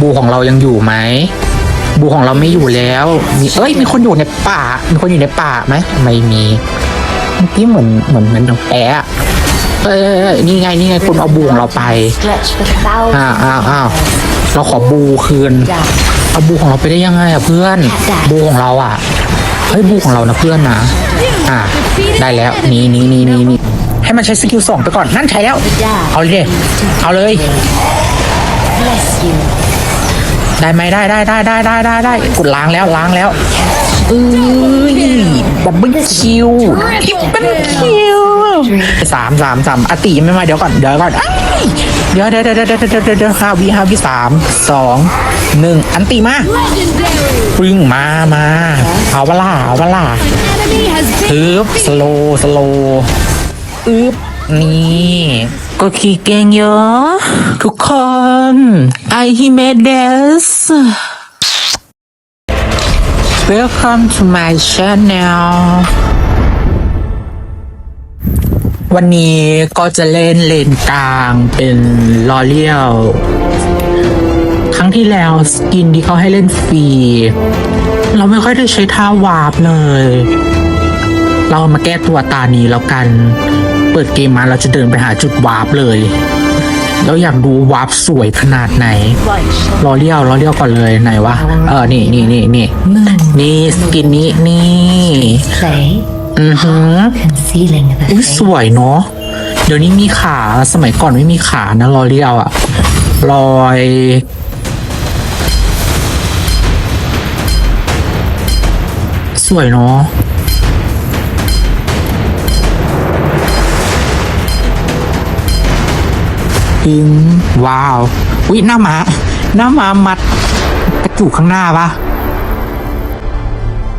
บูของเรายังอยู่ไหมบูของเราไม่อยู่แล้ว มีเอ้ยมีคนอยู่ในป่า มีคนอยู่ในป่าไหมไม่มีเมื่อกี้เหมือนเหมือนเหมือนน้องแปะอะเอ้ยเอ้ยเอ้ยนี่ไงนี่ไงคุณเอาบูของเราไป Stretch for thousands อ้าวอ้าวอ้าว of เราขอบูคืน down. เอาบูของเราไปได้ยังไงอะเพื่อน บูของเราอะเฮ้ยบูของเรานะเพื่อนนะอะได้แล้วนี่นี่นี่นี่นี่ให้มันใช้สกิลสองไปก่อนนั่นใช้แล้ว เอาเลยดิเอาเลย Bless you. ได้ไหมได้ได้ได้ได้ได้ได้ได้กดล้างแล้วล้างแล้วเอ้ยดับเบิลคิวดับเบิลคิวสามสามสามอติไม่มาเดี๋ยวก่อนเดี๋ยวก่อนอ้ายเดี๋ยวเดี๋ยวเดี๋ยวเดี๋ยวเดี๋ยวเดี๋ยวเดี๋ยวห้าวิห้าวิสามสองหนึ่งอันติมาปึ้งมามาเอาเวลาเอาเวลาอึ๊บสโลสโลอึ๊บนี่ ก็ขี้เก่งเยอะทุกคน I he made this Welcome to my channel วันนี้ก็จะเล่นเลนกลางเป็นลอเลียลครั้งที่แล้วสกินที่เขาให้เล่นฟรี เราไม่ค่อยได้ใช้ท่าวาร์ปเลย เรามาแก้ตัวตานี้แล้วกัน เปิดเกมมาเราจะเดินไปหาจุดวาร์ปเลยแล้วอยากดูวาร์ปสวยขนาดไหนรอเลี้ยวรอเลี้ยวก่อนเลยไหนวะ เออ นี่นี่นี่นี่นี่สกินนี้นี่ Play อือหือ concealing the อุ้ย face. สวยเนาะ เดี๋ยวนี้มีขา สมัยก่อนไม่มีขานะรอเลี้ยวอะรอยสวยเนาะ อิงว้าววิหน้ามา หน้ามามัดกระจุกข้างหน้าปะ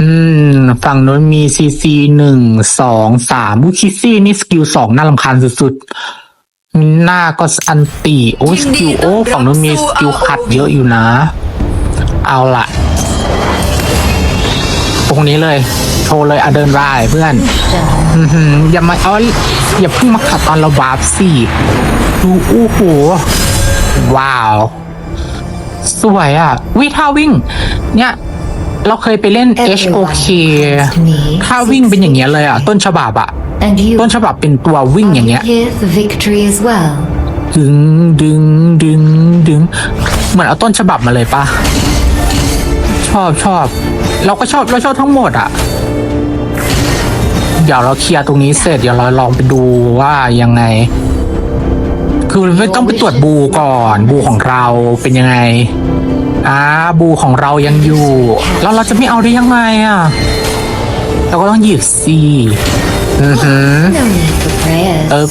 อืม ฝั่งนู้นมีซีซีหนึ่งสองสามบุคิซี่นี่สกิลสองน่ารำคาญสุดๆมีหน้าก็อันตีโอ้ยสกิลโอ้ฝั่งนู้นมีสกิลขัดเยอะอยู่นะ เอาละตรงนี้เลยโชว์เลยอะเดินรายเพื่อนอือหืออย่ามาเอาอย่าเพิ่งมาขัดตอนเราวาร์ปสิดูอู้โหว้าว สวยอะวิท่าวิ่ง เนี่ย เราเคยไปเล่น HOK ท่าวิ่งเป็นอย่างเงี้ยเลยอะ ต้นฉบับอะ And you ต้นฉบับเป็นตัววิ่งอย่างเงี้ย here for victory as well. ดึงดึงดึงดึงเหมือนเอาต้นฉบับมาเลยปะชอบชอบ เราก็ชอบเราชอบทั้งหมดอะ เดี๋ยวเราเคลียร์ตรงนี้เสร็จเดี๋ยวเราลองไปดูว่ายังไง คือไม่ต้องไปตรวจบูก่อนบูของเราเป็นยังไงอ่าบูของเรายังอยู่ แล้วเราจะไม่เอาได้ยังไงอะ เราก็ต้องหยิบซีอือหือ No need for prayers. เออ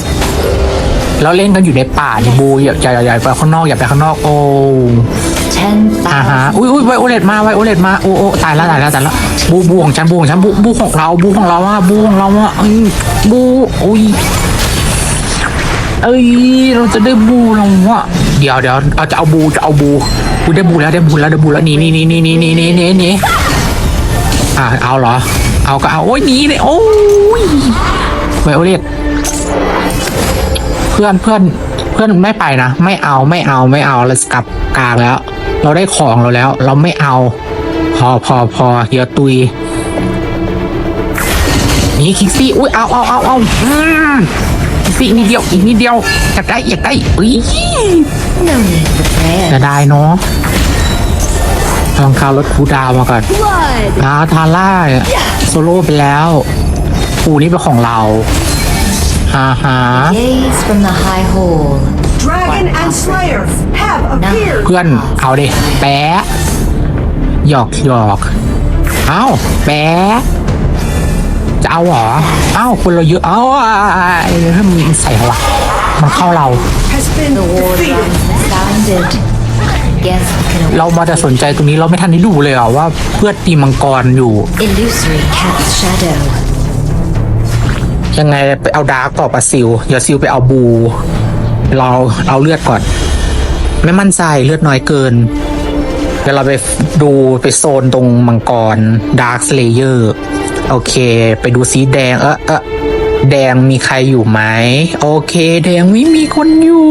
เราเล่นกันอยู่ในป่าในบูอย่าอย่าอย่าอย่าไปข้างนอกอย่าไปข้างนอกโอ้ อ่าฮะ thousand. อุ้ยอุ้ยไวโอเลตมาไวโอเลตมาโอ้โอ้ตายแล้วตายแล้วตายแล้วบูบูของฉันบูของฉันบูบูของเราบูของเราอะบูของเราอะเอ้ยบูอุ้ยเอ้ยเราจะได้บูแล้วอะเดี๋ยวเดี๋ยวเราจะเอาบูจะเอาบูบูได้บูแล้วได้บูแล้วได้บูแล้วนี่นี่นี่นี่นี่นี่นี่นี่นี่อ่าเอาเหรอ เอาก็เอาโอ้ยหนีเลยโอ้ยไวโอเลตเพื่อนเพื่อนเพื่อนไม่ไปนะ ไม่เอาไม่เอาไม่เอาเราจะกลับกลางแล้ว เราได้ของเราแล้ว เราไม่เอา พอพอพอเดี๋ยวตุยนี่คิกซี่อุ้ยเอาเอาเอาเอาอืมคิกซี่นิดเดียวอีกนิดเดียวอยากได้อยากได้อุ้ย No need for จะ prayers. ได้เนาะลองคารถคูลดาวน์มาก่อนอ่าทาร่าโซโล่ไปแล้วปูนี่เป็นของเราฮ่าฮ่า Gaze from the high hall. Dragon and Slayer have appeared. เพื่อนเอาดิแปะหยอกหยอกเอ้าแปะจะเอาเหรอเอ้าคนเราเยอะเอ้าไอ้ถ้ามันใส่อะไรวะมันเข้าเรา Has been The war defeated. drums have sounded. Guess we can เรามาแต่สนใจตรงนี้เราไม่ทันได้ดูเลยเหรอว่าเพื่อนตีมังกรอยู่ illusory cat's shadow. ยังไงไปเอาดาร์กต่อปะซิลเดี๋ยวซิลไปเอาบู เราเอาเลือดก่อน ไม่มั่นใจเลือดน้อยเกินเดี๋ยวเราไปดูไปโซนตรงมังกรดาร์ s สเลเยอร์โอเค ไปดูสีแดง เออเออแดงมีใครอยู่ไหม โอเค แดงไม่มีคนอยู่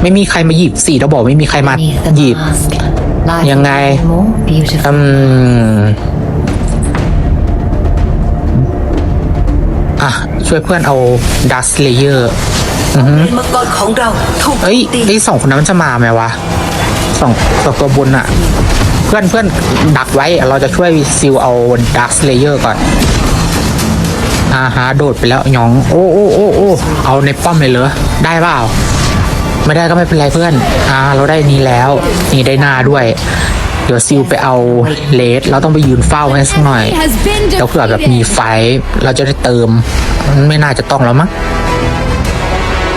ไม่มีใครมาหยิบสิเราบอกไม่มีใครมา Beneath the หยิบ mask lies Yang something ngay. more beautiful. อืม ช่วยเพื่อนเอาดัสเลเยอร์เป็นมังกรของเราถูกเอ้ยตีไอ้สองคนนั้นมันจะมาไหมวะสองสองตัวบนอะเพื่อนเพื่อนดักไว้ เราจะช่วยซิลเอาดัสเลเยอร์ก่อนอ่าฮะโดดไปแล้วหยอง โอ้โอ้โอ้โอ้เอาในป้อมเลยเหรอได้เปล่าไม่ได้ก็ไม่เป็นไรเพื่อน อ่า เราได้นี้แล้ว นี่ได้หน้าด้วย เดี๋ยวซิลไปเอาเลสเราต้องไปยืนเฝ้าให้สักหน่อย has been เดี๋ยวเผื่อแบบมี defeated. ไฟท์เราจะได้เติมไม่น่าจะต้องแล้วมั้ง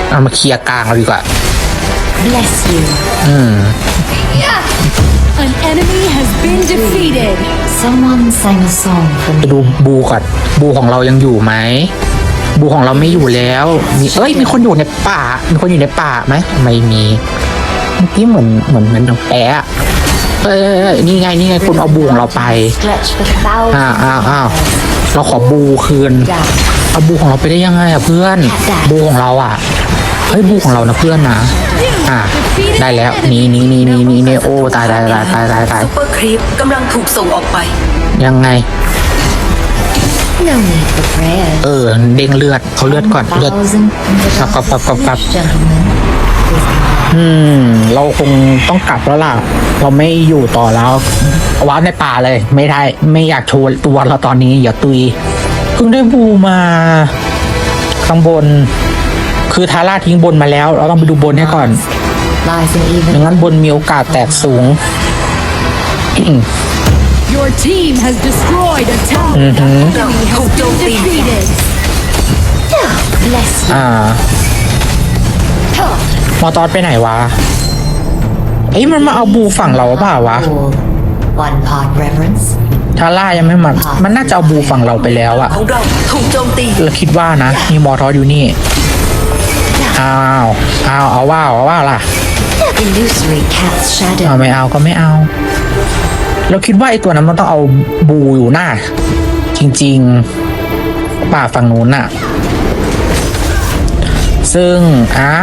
เอามาเคลียร์กลางเราดีกว่า Bless you. อืม An enemy has been defeated. Someone sang a song for ไป me. ดูบูก่อนบูของเรายังอยู่ไหมบูของเราไม่อยู่แล้วมีเอ้ยมีคนอยู่ในป่ามีคนอยู่ในป่าไหมไม่มีเมื่อกี้เหมือนเหมือนเหมือนน้องแอะอะ เอ้ยเอ้ยเอ้ยนี่ไงนี่ไงคุณเอาบูของเราไป Stretch for อ้าว thousands อ้าวอ้าวเราขอบูคืน down. เอาบูของเราไปได้ยังไงอะเพื่อน บูของเราอะเฮ้ยบูของเรานะเพื่อนนะอะได้แล้วนี่นี่นี่นี่นี่นี่โอ้ตายตายตายตายตายตายซุปเปอร์ครีปกำลังถูกส่งออกไป ยังไง No need for prayers. เออเด้งเลือดเขาเลือดก่อนเลือด Thousand ครับครับครับครับ ครับ gentlemen. อืม เราคงต้องกลับแล้วล่ะ เราไม่อยู่ต่อแล้วว้าในป่าเลย ไม่ได้ ไม่อยากโชว์ตัวเราตอนนี้อย่าตุยเพิ่งได้บูมาข้างบน คือทาร่าทิ้งบนมาแล้ว เราต้องไปดูบนให้ก่อน Lies an ไม่ even งั้นบนมีโอกาสแตกสูง Your team has destroyed a tower. อือหือเราถูกโจมตี Defeated. bless you. อ่ามอตอสไปไหนวะ เอ้ยมันมาเอาบูฝั่งเราเปล่าวะ All. One part reverence, ทาร่ายังไม่มา มันน่าจะเอาบูฝั่งเราไปแล้วอะของเราถูกโจมตีเราคิดว่านะ มีมอทอสอยู่นี่ อ้าว อ้าว เอาว่าเอาว่าล่ะ illusory cat's เอา shadow. ไม่เอาก็ไม่เอา เราคิดว่าไอ้ตัวนั้นมันต้องเอาบูอยู่หน้า จริง ๆ ป่าฝั่งนู้นน่ะ ซึ่ง อ่า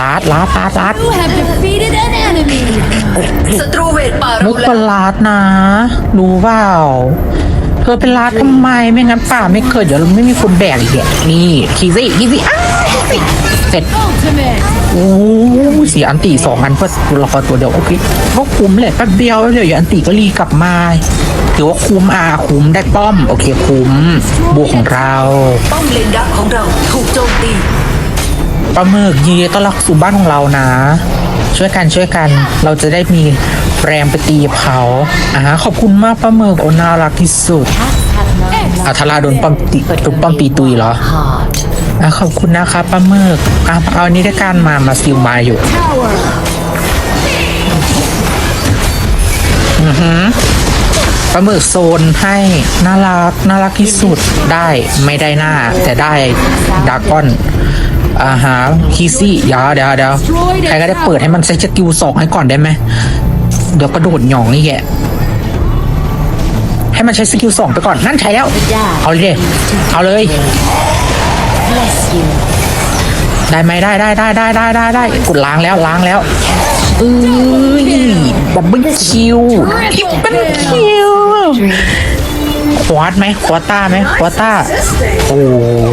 ลาดลาดลาดลาด You have defeated an enemy. ศัตรูเวทป่านึรู้กแล้ว่าวลาดนะ รู้เปล่า เธอเป็นลาดทำไม ไม่งั้นป่าไม่เกิดเดี๋ยวไม่มีคนแบกอีกอะนี่คีซี่คีซี่อ้าวเสร็จ Ultimate. โอ้ยเสียอันตีสองอันเพื่อตัวละครตัวเดียว โอเคก็คุ้มแหละแป๊บเดียวเดี๋ยวอย่าอันตีก็รีกลับมาถือว่าคุ้มอะคุ้มได้ป้อม โอเคคุ้มบูของเรา ป้อมเลนดักของเราถูกโจมตี ปลาหมึกยีต้อนรับสู่บ้านของเรานะ ช่วยกันช่วยกันเราจะได้มีแรงไปตีเขาอ่าขอบคุณมากปลาหมึกโอน่ารักที่สุด Cats have no อาทาราโดนป้อมตีโดนป้อมตีตุยเหรอ heart. อะขอบคุณนะครับปลาหมึกอะเอาอันนี้ด้วยกันมามาซิลมาอยู่ Tower. ปลาหมึกโซนให้น่ารักน่ารักที่สุดได้ไม่ได้หน้า แต่ได้ดากอน อ่าฮะคีซี่เดี๋ยวเดี๋ยวเดี๋ยวใครก็ได้เปิดให้มันใช้สกิลสองให้ก่อนได้ไหมเดี๋ยวกระโดดหย่องนี่แกให้มันใช้สกิลสองไปก่อนนั่นใช้แล้ว เอาเลยดิเอาเลย Bless you. ได้ไหมได้ได้ได้ได้ได้ได้ได้กดล้างแล้วล้างแล้วเอ้ยดับเบิลคิวดับเบิลคิวควอดไหมควอต้าไหมควอต้า โอ้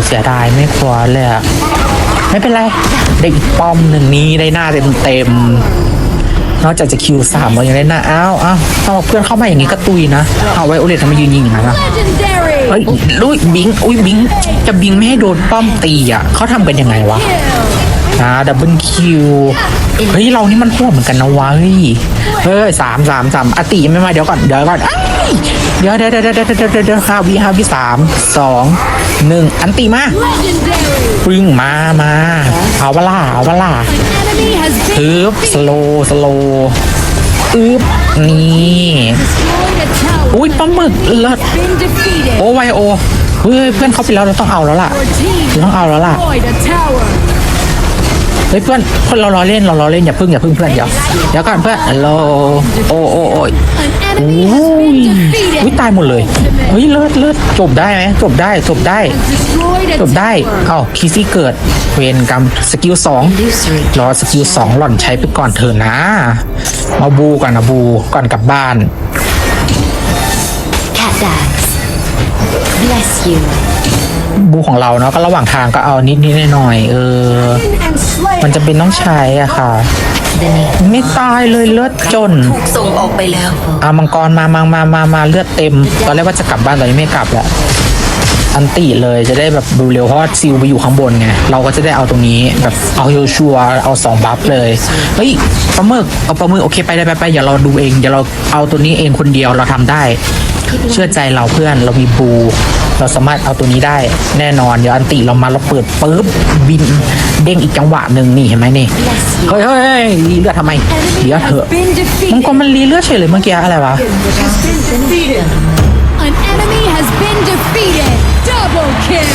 เสียดายไม่ควอดเลยอะ ไม่เป็นไรได้อีกป้อมหนึ่งนี้ได้หน้าเต็มเต็มๆนอกจากจะคิวสามเรายังได้หน้าอ้าวอ้าวถ้าเพื่อนเข้ามาอย่างนี้ก็ตุยนะเอาไว้โอเลตทำไมยืนยิงอย่างนั้นอะ Legendary. เฮ้ยลุยบิงอุ้ยบิงจะบิงไม่ให้โดนป้อมตีอะเขาทำกันยังไงวะอ่าดับเบิลคิวเฮ้ยเรานี่มันโหดเหมือนกันนะวะเฮ้ยเฮ้ยสามสามสามอติยังไม่มาเดี๋ยวก่อนเดี๋ยวก่อนอ้ายเดี๋ยวเดี๋ยวเดี๋ยวเดี๋ยวเดี๋ยวเดี๋ยวเดี๋ยวห้าวิห้าวิสามสองหนึ่งอันติมา พึ่งมามาเอาเวล่าเอาวล่าอึบสโลสโลอึบนี่อุ้ยปลาหมึกเลิศโอไวโอเฮ้ยเพื่อนเขาไปแล้วเราต้องเอาแล้วล่ะ ต้องเอาแล้วล่ะ เฮ้ยเพื่อนเพื่อนเราล้อเล่นเราล้อเล่นอย่าพึ่งอย่าพึ่งเพื่อนเดี๋ยวเดี๋ยวก่อนเพื่อนฮัลโหลโอ้โอ้โอ้ย An โอ้ enemy has ย been วิ defeated. ตายหมดเลยเฮ้ยเลิศเลิศจบได้ไหมจบได้จบได้ Destroyed a จบได้ tower. เอ้าคีซี่เกิดเวรกรรมสกิลสอง Illusory รอสกิลสองหล่อนใช้ไปก่อนเถอะนะเอาบูก่อนนะบูก่อนกลับบ้าน cat dags. Bless you. บูของเราเนาะก็ระหว่างทางก็เอานิดนิดหน่อยๆเออ and slayer มันจะเป็นต้องใช้อะค่ะ Beneath ไม่ตายเลยเลือดจนถูกส่งออกไปแล้วเอามังกรมามามามามาเลือดเต็ม ตอนแรกว่าจะกลับบ้านตอนนี้ไม่กลับแล้วอันติเลยจะได้แบบดูเร็วเพราะว่าซิลไปอยู่ข้างบนไงเราก็จะได้เอาตรงนี้แบบเอาโยชัวร์เอาสองบัฟเลยเฮ้ยปลาหมึกเอาปลาหมึกโอเคไปได้ไปไปอย่าเราดูเองเดี๋ยวเราเอาตัวนี้เองคนเดียวเราทำได้ เชื่อใจเราเพื่อนเรามีบู เราสามารถเอาตัวนี้ได้แน่นอน เดี๋ยวอันติเรามาเราเปิดปุ๊บบินเด้งอีกจังหวะหนึ่งนี่เห็นไหมนี่ bless you. เฮ้ยเฮ้ยเฮ้ยรีเลือดทำไมเดี๋ยว Enemy เถอะ has been มังกร defeated. มันรีเลือดเฉยเลยเมื่อกี้อะไรวะ An enemy has been defeated. Double kill.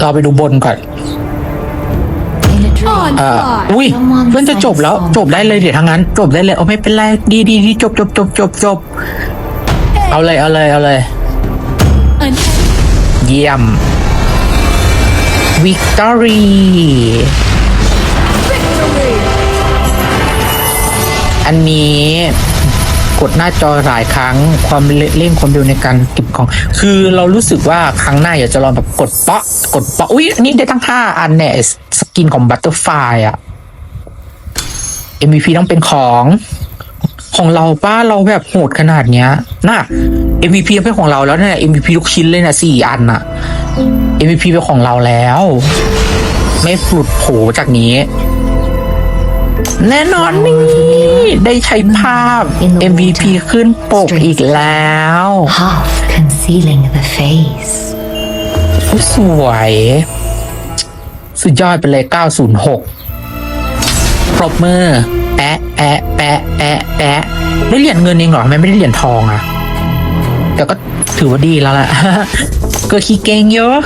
เราไปดูบนก่อน In a dream. เอ่ออุ้ยเพื่อนจะจบแล้ว จบได้เลยเดี๋ยวทางนั้น จบได้เลยโอ้ไม่เป็นไรดีดีดีจบจบจบจบจบเอาเลยเอาเลยเอาเลย เยี่ยมวิกตอรีอันนี้ กดหน้าจอหลายครั้งความเร่งความเร็วในการเก็บของ คือเรารู้สึกว่าครั้งหน้าอยากจะลองแบบกดเปาะกดเปาะอุ้ยอันนี้ได้ตั้งห้าอันเนี่ยสกินของบัตเตอร์ไฟอะ MVP ต้องเป็นของของเราป้าเราแบบโหดขนาดเนี้ยน่ะ MVP เป็นของเราแล้วเนี่ย MVP ทุกชิ้นเลยนะสี่อันน่ะ MVP เป็นของเราแล้ว ไม่หลุดโผจากนี้ แน่นอนนี่ ได้ใช้ภาพ MVP ขึ้นปกอีกแล้ว Half concealing the face. อุ๊ยสวย สุดยอดไปเลย 906 ปรบมือ แปะ แปะ แปะ แปะ แปะ ได้เหรียญเงินเองเหรอทำไมไม่ได้เหรียญทองอะแต่ก็ถือว่าดีแล้วแหละเกิดขี้เกงเยอะ